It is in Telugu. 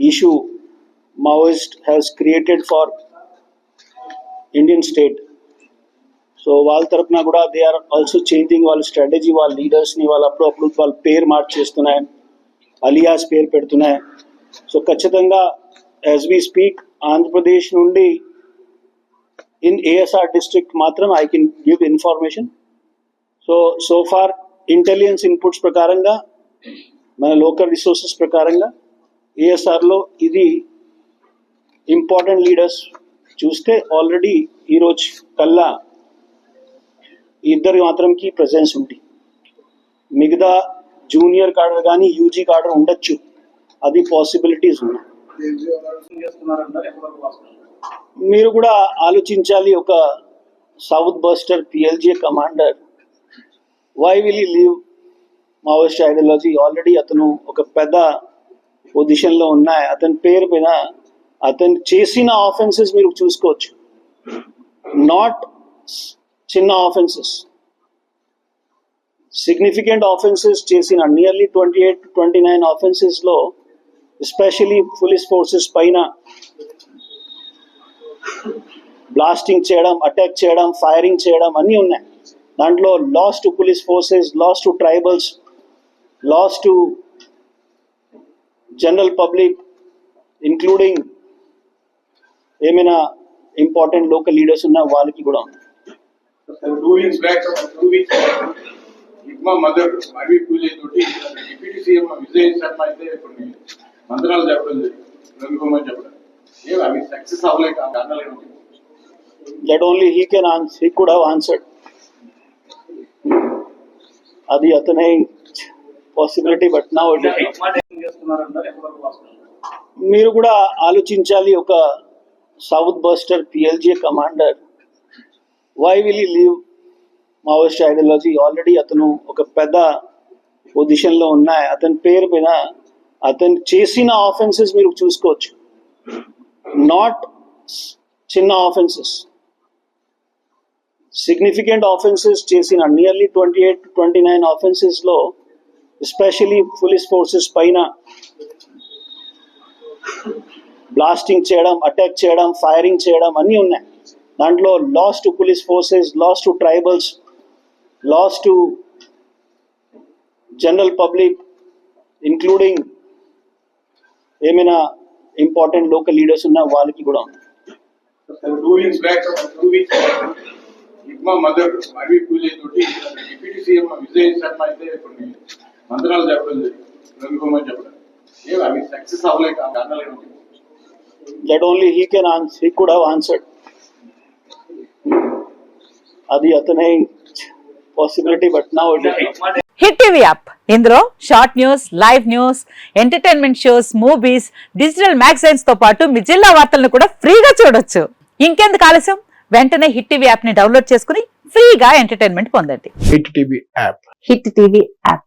issue Maoist has created for Indian state. So వాళ్ళ తరఫున కూడా దే ఆర్ ఆల్సో చేంజింగ్ వాళ్ళ స్ట్రాటజీ వాళ్ళ లీడర్స్ని వాళ్ళు అప్పుడప్పుడు వాళ్ళ పేరు మార్చేస్తున్నాయి అలియాస్ పేరు పెడుతున్నాయి సో ఖచ్చితంగా యాజ్ వి స్పీక్ ఆంధ్రప్రదేశ్ నుండి ఇన్ ఏఎస్ఆర్ డిస్ట్రిక్ట్ మాత్రం I can give information so so far intelligence inputs ప్రకారంగా మన లోకల్ రిసోర్సెస్ ప్రకారంగా ఏఎస్ఆర్లో ఇది ఇంపార్టెంట్ లీడర్స్ చూస్తే ఆల్రెడీ ఈరోజు కల్లా ఇద్దరు మాత్రంకి ప్రెజెన్స్ ఉంది. మిగతా జూనియర్ కార్డర్ కానీ యూజీ కార్డర్ ఉండొచ్చు. అది పాసిబిలిటీస్ ఉన్నాయి మీరు కూడా ఆలోచించాలి ఒక south Bastar PLG commander why will leave Maoist ideology already అతను ఒక పెద్ద పొజిషన్లో ఉన్నాయి. అతని పేరు మీద అతను చేసిన ఆఫెన్సెస్ మీరు చూసుకోవచ్చు. నాట్ చిన్న ఆఫెన్సెస్ సిగ్నిఫికెంట్ ఆఫెన్సెస్ చేసిన nearly twenty eight twenty nine ఆఫెన్సెస్లో especially police forces పైన బ్లాస్టింగ్ చేయడం అటాక్ చేయడం ఫైరింగ్ చేయడం అన్నీ ఉన్నాయి. దాంట్లో loss to police forces loss to tribals loss to general public including ఏమైనా ఇంపార్టెంట్ లోకల్ లీడర్స్ ఉన్న వాళ్ళకి కూడా. ఉంది two weeks back two weeks ఇగ్మా mother అడవి పూజ తోటి డిప్యూటీ సీఎం విజయ్ శర్మ అయితే కొన్ని మంత్రాలు చెప్పడం జరిగింది. రవికుమార్ చెప్పడం. ఏం అవి సక్సెస్ అవ్వలేక కారణాలు ఏంటి that only he can answer he could have answered అది అతనే పాసిబిలిటీ బట్ నా మీరు కూడా ఆలోచించాలి ఒక south Bastar PLG commander why will leave Maoist ideology already అతను ఒక పెద్ద పొజిషన్లో ఉన్నాయి అతని పేరు మీద అతను చేసిన ఆఫెన్సెస్ మీరు చూసుకోవచ్చు. నాట్ చిన్న ఆఫెన్సెస్ సిగ్నిఫికెంట్ ఆఫెన్సెస్ చేసిన nearly twenty eight twenty nine ఆఫెన్సెస్లో especially police forces పైన బ్లాస్టింగ్ చేయడం అటాక్ చేయడం ఫైరింగ్ చేయడం అన్నీ ఉన్నాయి. దాంట్లో loss to police forces loss to tribals loss to general public including ఏమైనా ఇంపార్టెంట్ లోకల్ లీడర్స్ ఉన్న వాళ్ళకి కూడా ఉంది two weeks back two weeks mother పూజ తోటి డిప్యూటీ సీఎం విజయ్ శర్మ అయితే కొన్ని మంత్రాలు చెప్పడం జరిగింది. చెప్పడం. అవి success అవ్వలేక that only he can answer he could have answered అది అతనే పాసిబిలిటీ బట్ నా హిట్ టీవీ యాప్. ఇందులో short news live news entertainment shows movies digital మ్యాగజైన్స్తో పాటు మీ జిల్లా వార్తలను కూడా ఫ్రీగా చూడొచ్చు. ఇంకెందుకు ఆలస్యం? వెంటనే హిట్ టీవీ యాప్ని డౌన్లోడ్ చేసుకుని ఫ్రీగా ఎంటర్టైన్మెంట్ పొందండి. Hit TV app. Hit TV app.